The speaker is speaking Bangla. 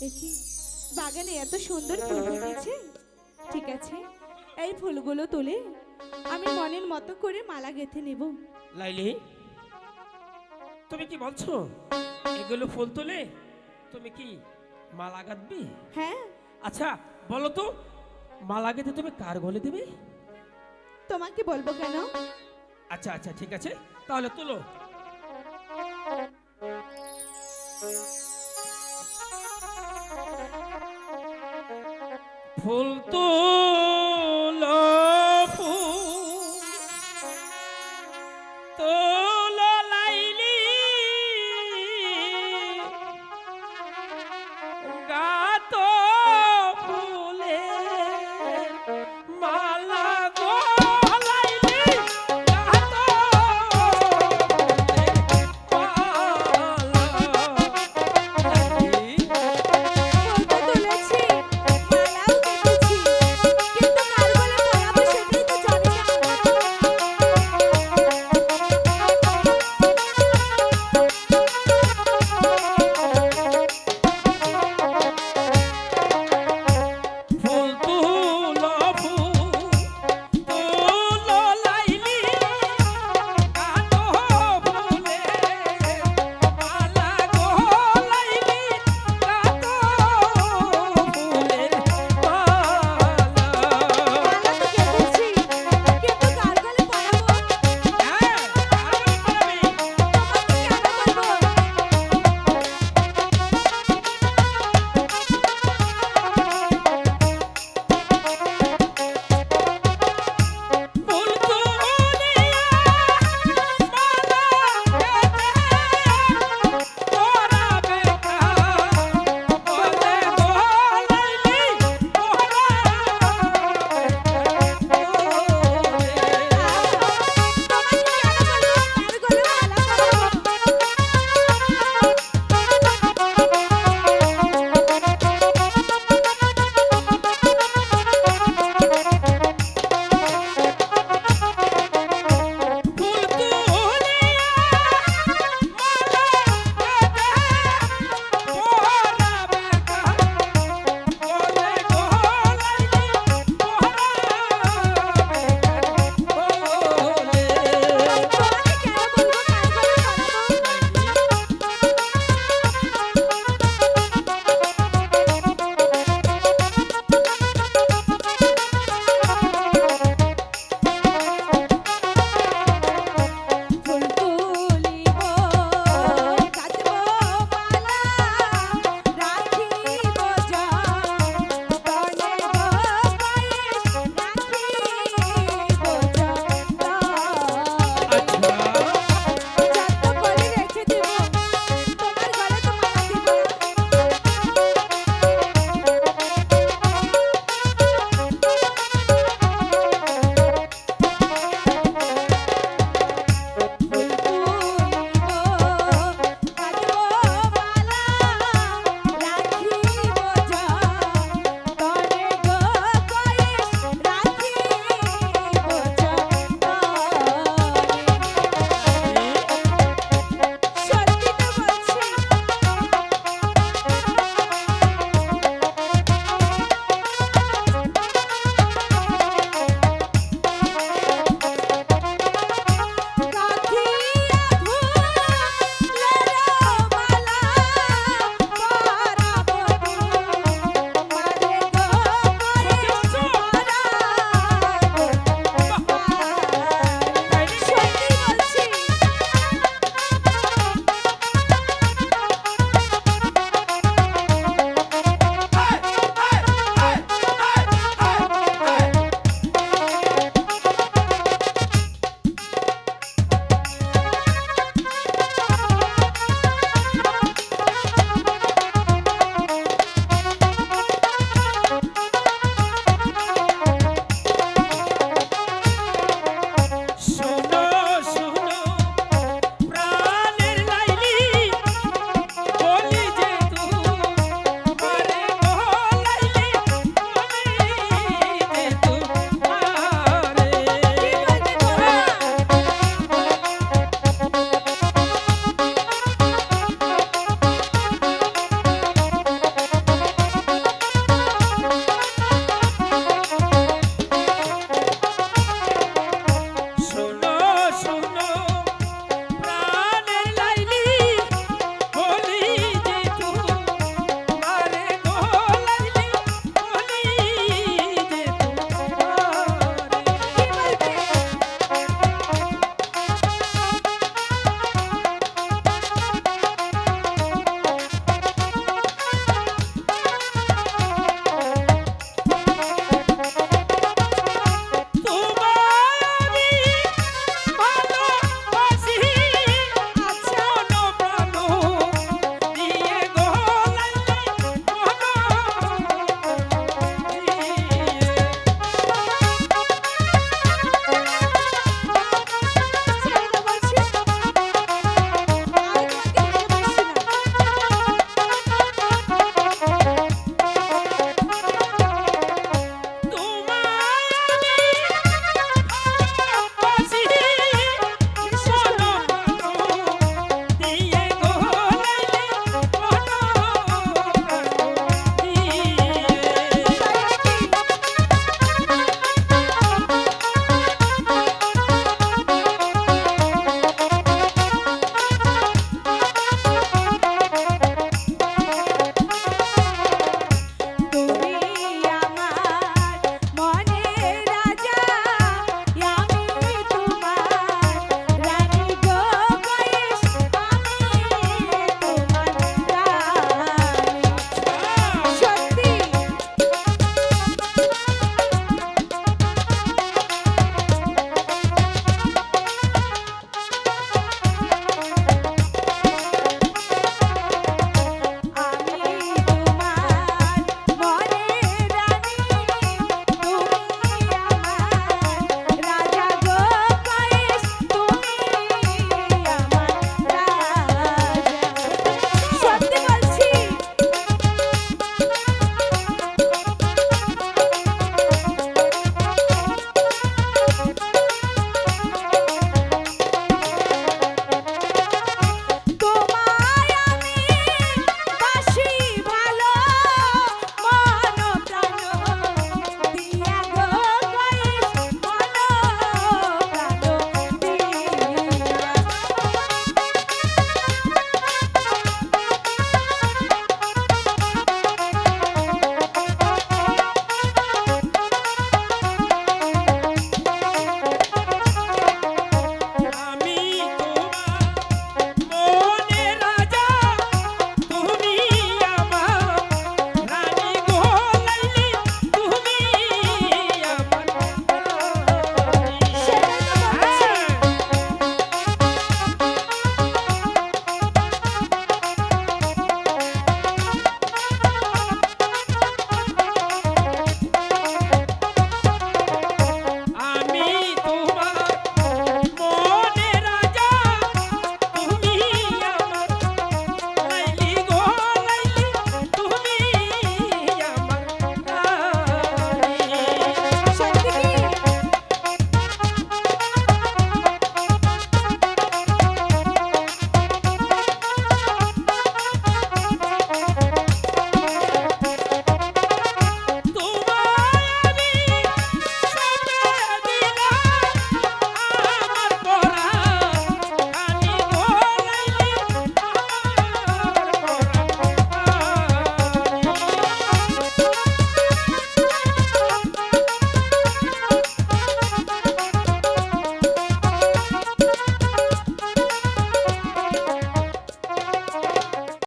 দেখি বাগানে এত সুন্দর ফুল ফুটেছে। ঠিক আছে এই ফুলগুলো তুলে আমি মনের মতো করে মালা গেঁথে নেব। লাইলি তুমি কি বলছো? এগুলো ফুল তুলে তুমি কি মালা গাঁথবি? হ্যাঁ। আচ্ছা বলো তো মালা গেঁথে তুমি কার গলে দেবে? তোমাকে বলব কেন? আচ্ছা আচ্ছা ঠিক আছে তাহলে তুলো। ফুল তো